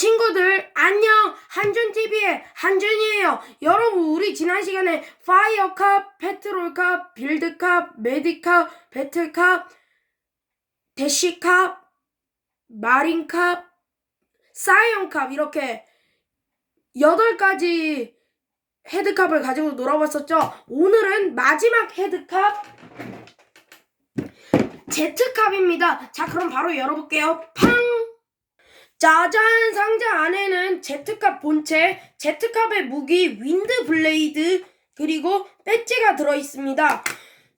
친구들 안녕! 한준TV의 한준이에요. 여러분 우리 지난 시간에 파이어캅, 페트롤캅, 빌드캅, 메디캅, 배틀캅, 대시캅, 마린캅, 사이언캅 이렇게 8가지 헤드캅을 가지고 놀아봤었죠? 오늘은 마지막 헤드캅 제트캅입니다. 자 그럼 바로 열어볼게요. 팡 짜잔 상자 안에는 제트캅 본체, 제트캅의 무기 윈드 블레이드 그리고 배지가 들어 있습니다.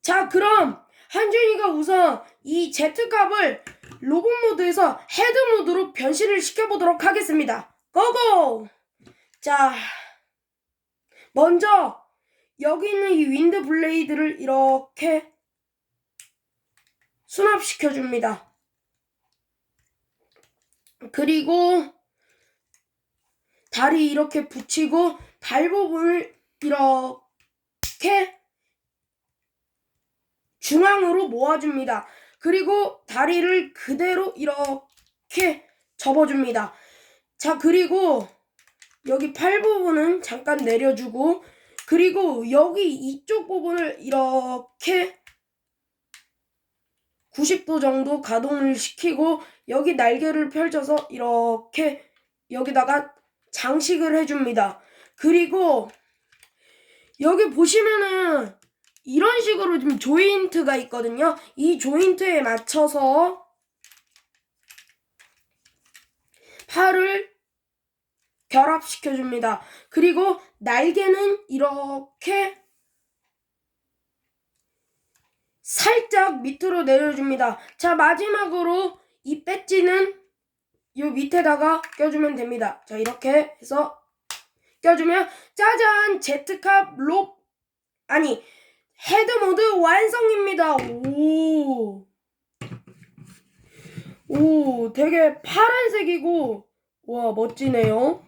자 그럼 한준이가 우선 이 제트캅을 로봇 모드에서 헤드 모드로 변신을 시켜보도록 하겠습니다. 고고! 자 먼저 여기 있는 이 윈드 블레이드를 이렇게 수납시켜 줍니다. 그리고 다리 이렇게 붙이고 발 부분을 이렇게 중앙으로 모아줍니다. 그리고 다리를 그대로 이렇게 접어줍니다. 자, 그리고 여기 팔 부분은 잠깐 내려주고 그리고 여기 이쪽 부분을 이렇게 90도 정도 가동을 시키고 여기 날개를 펼쳐서 이렇게 여기다가 장식을 해줍니다. 그리고 여기 보시면은 이런 식으로 좀 조인트가 있거든요. 이 조인트에 맞춰서 팔을 결합시켜 줍니다. 그리고 날개는 이렇게 살짝 밑으로 내려줍니다. 자, 마지막으로 이 배지는 요 밑에다가 껴주면 됩니다. 자, 이렇게 해서 껴주면 짜잔! 제트캅 롭 아니 헤드 모드 완성입니다. 오. 오, 되게 파란색이고 와, 멋지네요.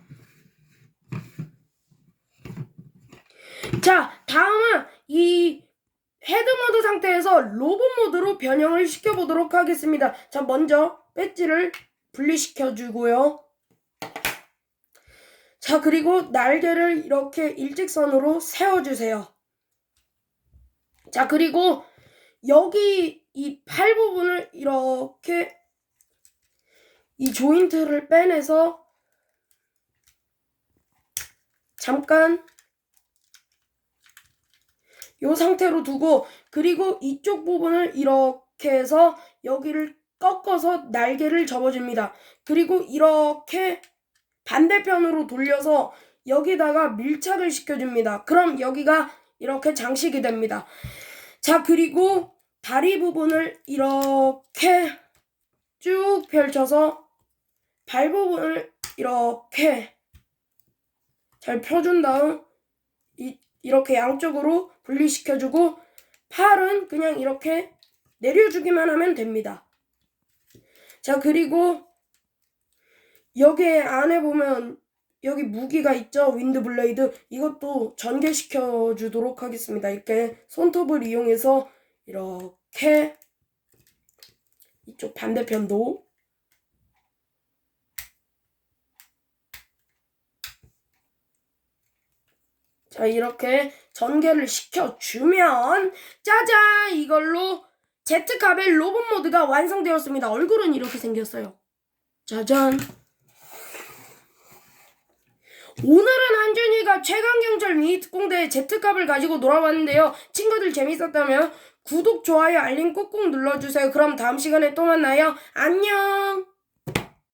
자, 다음은 이 헤드 모드 상태에서 로봇 모드로 변형을 시켜보도록 하겠습니다. 자, 먼저 배지를 분리시켜 주고요. 자, 그리고 날개를 이렇게 일직선으로 세워주세요. 자, 그리고 여기 이 팔 부분을 이렇게 이 조인트를 빼내서 잠깐 이 상태로 두고 그리고 이쪽 부분을 이렇게 해서 여기를 꺾어서 날개를 접어줍니다. 그리고 이렇게 반대편으로 돌려서 여기다가 밀착을 시켜줍니다. 그럼 여기가 이렇게 장식이 됩니다. 자 그리고 다리 부분을 이렇게 쭉 펼쳐서 발 부분을 이렇게 잘 펴준 다음 이, 이렇게 양쪽으로 분리시켜주고 팔은 그냥 이렇게 내려주기만 하면 됩니다. 자 그리고 여기 안에 보면 여기 무기가 있죠? 윈드 블레이드. 이것도 전개시켜 주도록 하겠습니다. 이렇게 손톱을 이용해서 이렇게 이쪽 반대편도 자 이렇게 전개를 시켜주면 짜잔! 이걸로 제트캅의 로봇 모드가 완성되었습니다. 얼굴은 이렇게 생겼어요. 짜잔! 오늘은 한준이가 최강경찰 미니특공대의 제트캅을 가지고 놀아봤는데요. 친구들 재밌었다면 구독, 좋아요, 알림 꾹꾹 눌러주세요. 그럼 다음 시간에 또 만나요. 안녕